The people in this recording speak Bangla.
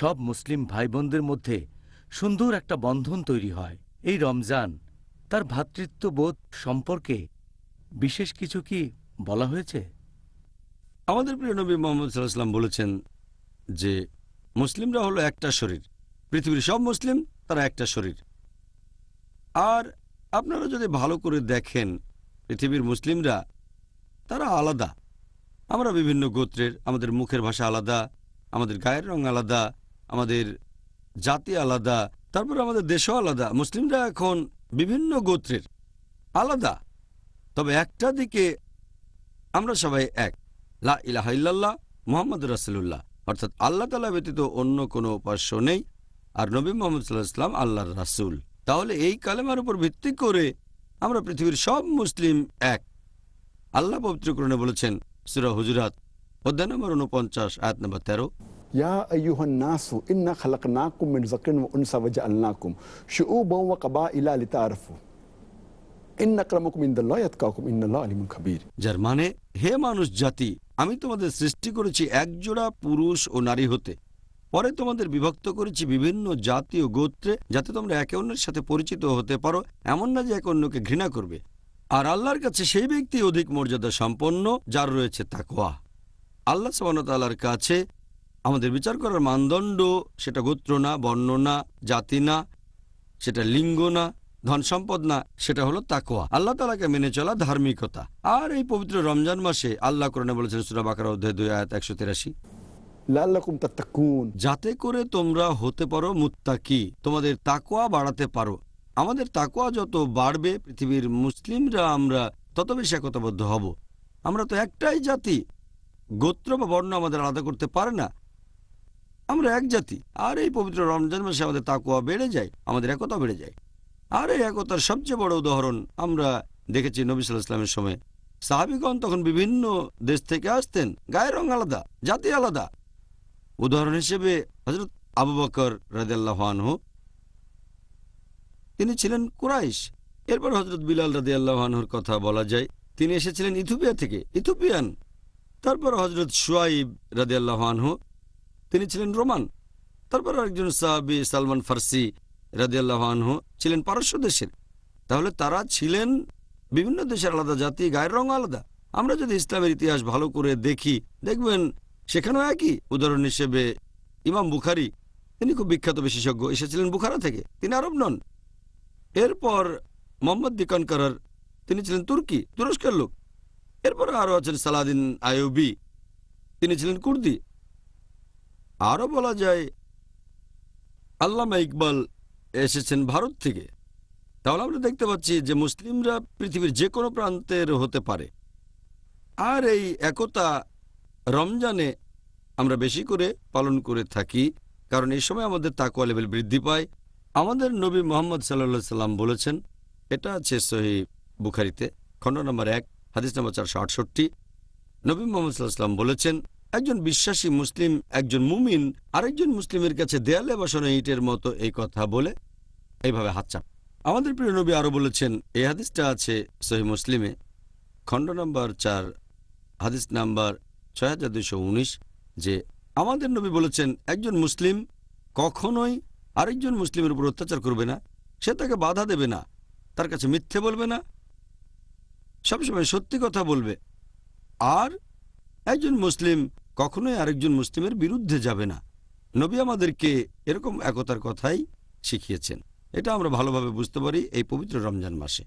সব মুসলিম ভাই বোনদের মধ্যে সুন্দর একটা বন্ধন তৈরি হয়। এই রমজান, তার ভ্রাতৃত্ববোধ সম্পর্কে বিশেষ কিছু কি বলা হয়েছে? আমাদের প্রিয় নবী মোহাম্মদ সাল্লাহাম বলেছেন যে, মুসলিমরা হলো একটা শরীর। পৃথিবীর সব মুসলিম, তারা একটা শরীর। আর আপনারা যদি ভালো করে দেখেন, পৃথিবীর মুসলিমরা, তারা আলাদা। আমরা বিভিন্ন গোত্রের, আমাদের মুখের ভাষা আলাদা, আমাদের গায়ের রং আলাদা আমাদের জাতি আলাদা, তারপর আমাদের দেশও আলাদা। মুসলিমরা এখন বিভিন্ন গোত্রের, আলাদা। তবে একটা দিকে আমরা সবাই এক। লা ইলাহা ইল্লাল্লাহ মোহাম্মদ রাসুল্লাহ অর্থাৎ আল্লাহ তালা ব্যতীত অন্য কোনো উপাস্য নেই। আর নবী মোহাম্মদ সাল্লাহ ইসলাম আল্লাহর রাসুল। তাহলে এই কালেমার উপর ভিত্তি করে আমরা পৃথিবীর সব মুসলিম এক। আল্লাহ পবিত্রকরণে বলেছেন, সুরা হুজুরাত, অধ্যায় নম্বর উনপঞ্চাশ আয়াত নম্বর তেরো। يا أيها الناس إنا خلقناكم من ذكر وأنثى وجعلناكم شعوبا وقبائل لتعارفوا إن أكرمكم عند الله يتقاكم إن الله عليم خبير যার মানে হে মানুষ জাতি আমি তোমাদের সৃষ্টি করেছি একজোড়া পুরুষ ও নারী হতে পরে তোমাদের বিভক্ত করেছি বিভিন্ন জাতি ও গোত্রে যাতে তোমরা একে অন্যের সাথে পরিচিত হতে পারো এমন না যে একে অন্যকে ঘৃণা করবে আর আল্লাহর কাছে সেই ব্যক্তি অধিক মর্যাদা সম্পন্ন যার রয়েছে তাকোয়া আল্লাহ সাবানতাল্লাহর কাছে আমাদের বিচার করার মানদণ্ড সেটা গোত্র না বর্ণ না জাতি না সেটা লিঙ্গ না ধন সম্পদ না সেটা হলো তাকোয়া আল্লাহ তালাকে মেনে চলা ধার্মিকতা। আর এই পবিত্র রমজান মাসে আল্লাহ কোরআনে বলেছেন সুরাবাকার অধ্যায় দুই আয়াত একশো তিরাশি। যাতে করে তোমরা হতে পারো মুত্তাকি তোমাদের তাকোয়া বাড়াতে পারো। আমাদের তাকোয়া যত বাড়বে পৃথিবীর মুসলিমরা আমরা তত বেশি একতাবদ্ধ হব। আমরা তো একটাই জাতি। গোত্র বা বর্ণ আমাদের আলাদা করতে পারে না। আমরা এক জাতি। আর এই পবিত্র রমজান মাসে আমাদের তাকুয়া বেড়ে যায়, আমাদের একতা বেড়ে যায়। আর এই একতার সবচেয়ে বড় উদাহরণ আমরা দেখেছি নবী সাল্লাহ ইসলামের সময়। সাহাবিগণ তখন বিভিন্ন দেশ থেকে আসতেন, গায়ের রং আলাদা, জাতি আলাদা। উদাহরণ হিসেবে হজরত আবু বকর রাজিয়াল্লাহানহু তিনি ছিলেন কুরাইশ। এরপর হজরত বিলাল রাজি আল্লাহানহুর কথা বলা যায়, তিনি এসেছিলেন ইথোপিয়া থেকে ইথোপিয়ান তারপর হজরত সুয়াইব রাজি আল্লাহানহু তিনি ছিলেন রোমান। তারপর একজন সাহাবি সালমান ফার্সি রাজি আল্লাহানহু ছিলেন পারস্য দেশের। তাহলে তারা ছিলেন বিভিন্ন দেশের আলাদা জাতি, গায়ের রং আলাদা। আমরা যদি ইসলামের ইতিহাস ভালো করে দেখি, দেখবেন সেখানেও একই। উদাহরণ হিসেবে ইমাম বুখারি, তিনি খুব বিখ্যাত বিশেষজ্ঞ, এসেছিলেন বুখারা থেকে। তিনি আরব নন। এরপর মোহাম্মদ দিকানকার তিনি ছিলেন তুর্কি, তুরস্কের লোক। এরপর আরও আছেন সালাদিন আয়ুবি তিনি ছিলেন কুর্দি। আরও বলা যায়, আল্লামা ইকবাল এসেছেন ভারত থেকে। তাহলে আমরা দেখতে পাচ্ছি যে মুসলিমরা পৃথিবীর যে কোনো প্রান্তের হতে পারে। আর এই একতা রমজানে আমরা বেশি করে পালন করে থাকি, কারণ এই সময় আমাদের তাকুয়া লেভেল বৃদ্ধি পায়। আমাদের নবী মোহাম্মদ সাল্লা সাল্লাম বলেছেন, এটা আছে সহি বুখারিতে খণ্ড নম্বর এক, হাদিস নম্বর চারশো আটষট্টি। নবী মোহাম্মদ সাল্লাহ সাল্লাম বলেছেন একজন বিশ্বাসী মুসলিম, একজন মুমিন, আরেকজন মুসলিমের কাছে দেয়ালে বসানো ইটের মতো এই কথা বলে এইভাবে হাত চাপ। আমাদের প্রিয় নবী আরও বলেছেন, এই হাদিসটা আছে সহি মুসলিমে, খণ্ড নম্বর চার, হাদিস নাম্বার ছয় হাজার দুইশো উনিশ, যে আমাদের নবী বলেছেন, একজন মুসলিম কখনোই আরেকজন মুসলিমের উপর অত্যাচার করবে না, সে তাকে বাধা দেবে না, তার কাছে মিথ্যে বলবে না, সবসময় সত্যি কথা বলবে। আর একজন মুসলিম কখনোই আরেকজন মুসলিমের বিরুদ্ধে যাবে না। নবী আমাদেরকে এরকম একতার কথাই শিখিয়েছেন। এটা আমরা ভালোভাবে বুঝতে পারি এই পবিত্র রমজান মাসে।